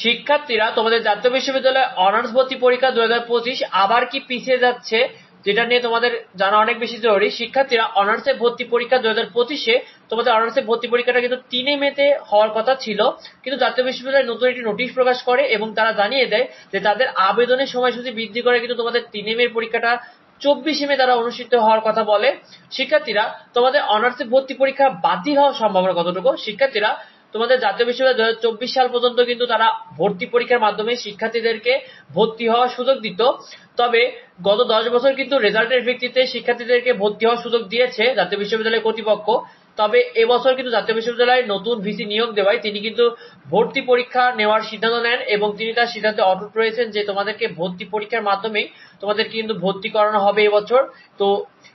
শিক্ষার্থীরা তোমাদের জাতীয় বিশ্ববিদ্যালয়ে অনার্স ভর্তি পরীক্ষা দু হাজার পঁচিশ আবার কি পিছিয়ে যাচ্ছে যেটা নিয়ে তোমাদের জানা অনেক বেশি জরুরি। শিক্ষার্থীরা অনার্সে ভর্তি পরীক্ষা দু হাজার পঁচিশে তোমাদের অনার্সে ভর্তি পরীক্ষাটা কিন্তু তিনে মেতে হওয়ার কথা ছিল। কিন্তু জাতীয় বিশ্ববিদ্যালয় নতুন একটি নোটিশ প্রকাশ করে এবং তারা জানিয়ে দেয় যে তাদের আবেদনের সময়সূচি বৃদ্ধি করে কিন্তু তোমাদের তিনে মের পরীক্ষাটা চব্বিশে মে তারা অনুষ্ঠিত হওয়ার কথা বলে। শিক্ষার্থীরা তোমাদের অনার্সে ভর্তি পরীক্ষা বাতিল হওয়ার সম্ভাবনা কতটুকু? শিক্ষার্থীরা তোমাদের জাতীয় বিশ্ববিদ্যালয় দু সাল পর্যন্ত কিন্তু তারা ভর্তি পরীক্ষার মাধ্যমে শিক্ষার্থীদেরকে ভর্তি হওয়ার সুযোগ দিত। তবে গত দশ বছর কিন্তু রেজাল্টের ভিত্তিতে শিক্ষার্থীদেরকে ভর্তি হওয়ার সুযোগ দিয়েছে জাতীয় বিশ্ববিদ্যালয় কর্তৃপক্ষ। তবে এবছর কিন্তু জাতীয় বিশ্ববিদ্যালয়ে নতুন ভিসি নিয়োগ দেওয়ায় তিনি কিন্তু ভর্তি পরীক্ষা নেওয়ার সিদ্ধান্ত নেন এবং তিনি তার সিদ্ধান্তে অটুট রয়েছেন যে তোমাদেরকে ভর্তি পরীক্ষার মাধ্যমেই তোমাদেরকে কিন্তু ভর্তি করানো হবে এবছর। তো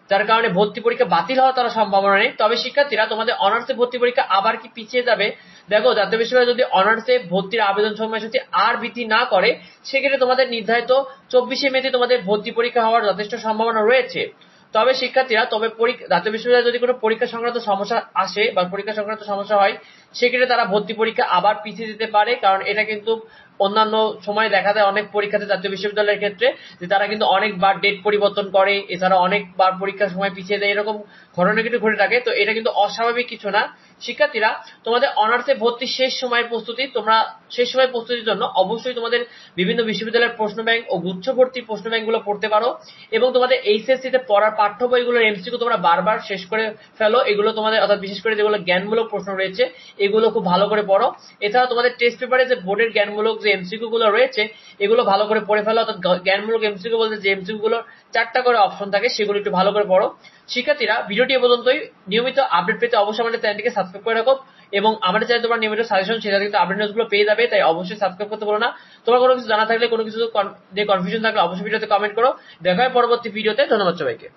যার কারণে ভর্তি পরীক্ষা বাতিল হওয়ার তারা সম্ভাবনা নেই। তবে শিক্ষার্থীরা, তোমাদের অনার্সে ভর্তি পরীক্ষা আবার কি পিছিয়ে যাবে? দেখো, জাতীয় বিশ্ববিদ্যালয় যদি অনার্সে ভর্তির আবেদন সময়সূচি আর বৃদ্ধি না করে, সেক্ষেত্রে তোমাদের নির্ধারিত চব্বিশে মেতে তোমাদের ভর্তি পরীক্ষা হওয়ার যথেষ্ট সম্ভাবনা রয়েছে। তবে শিক্ষার্থীরা, তবে জাতীয় বিশ্ববিদ্যালয়ে যদি কোনো পরীক্ষা সংক্রান্ত সমস্যা আসে বা পরীক্ষা সংক্রান্ত সমস্যা হয়, সেক্ষেত্রে তারা ভর্তি পরীক্ষা আবার পিছিয়ে দিতে পারে, কারণ এটা কিন্তু অন্যান্য সময় দেখা যায় অনেক পরীক্ষাতে জাতীয় বিশ্ববিদ্যালয়ের ক্ষেত্রে যে তারা কিন্তু অনেকবার ডেট পরিবর্তন করে এছাড়া অনেকবার পরীক্ষার সময় পিছিয়ে দেয়, এরকম ঘটনা কিন্তু ঘটে থাকে, তো এটা কিন্তু অস্বাভাবিক কিছু না। শিক্ষার্থীরা, তোমাদের অনার্সে ভর্তির শেষ সময়ের প্রস্তুতি, তোমরা শেষ সময় প্রস্তুতির জন্য অবশ্যই তোমাদের বিভিন্ন বিশ্ববিদ্যালয়ের প্রশ্ন ব্যাংক ও গুচ্ছ ভর্তির প্রশ্ন ব্যাংকগুলো পড়তে পারো এবং তোমাদের এইচএসসি তে পড়ার পাঠ্য বইগুলোর এমসিকিউ তোমরা বারবার শেষ করে ফেলো। এগুলো তোমাদের, অর্থাৎ বিশেষ করে যেগুলো জ্ঞানমূলক প্রশ্ন রয়েছে, এগুলো খুব ভালো করে পড়ো। এছাড়া তোমাদের টেস্ট পেপারে যে বোর্ডের জ্ঞানমূলক যে এমসিকিউ গুলো রয়েছে, এগুলো ভালো করে পড়ে ফেলো। অর্থাৎ জ্ঞানমূলক এমসিকিউ বলতে যে এমসিকিউ গুলো চারটা করে অপশন থাকে, সেগুলো একটু ভালো করে পড়ো। শিক্ষার্থীরা ভিডিওটি পর্যন্তই। নিয়মিত আপডেট পেতে অবশ্যই আমাদের চ্যানেলটিকে সাবস্ক্রাইব করে রাখো এবং আমাদের চ্যানেলে তোমার নিয়মিত সাজেশন সেটা কিন্তু আপডেট নিউজগুলো পেয়ে যাবে, তাই অবশ্যই সাবস্ক্রাইব করতে বলো না। তোমার কোনো কিছু জানা থাকলে, কোনো কিছু যে কনফিউশন থাকলে অবশ্যই ভিডিওতে কমেন্ট করো। দেখা হয় পরবর্তী ভিডিওতে ধন্যবাদ সবাইকে।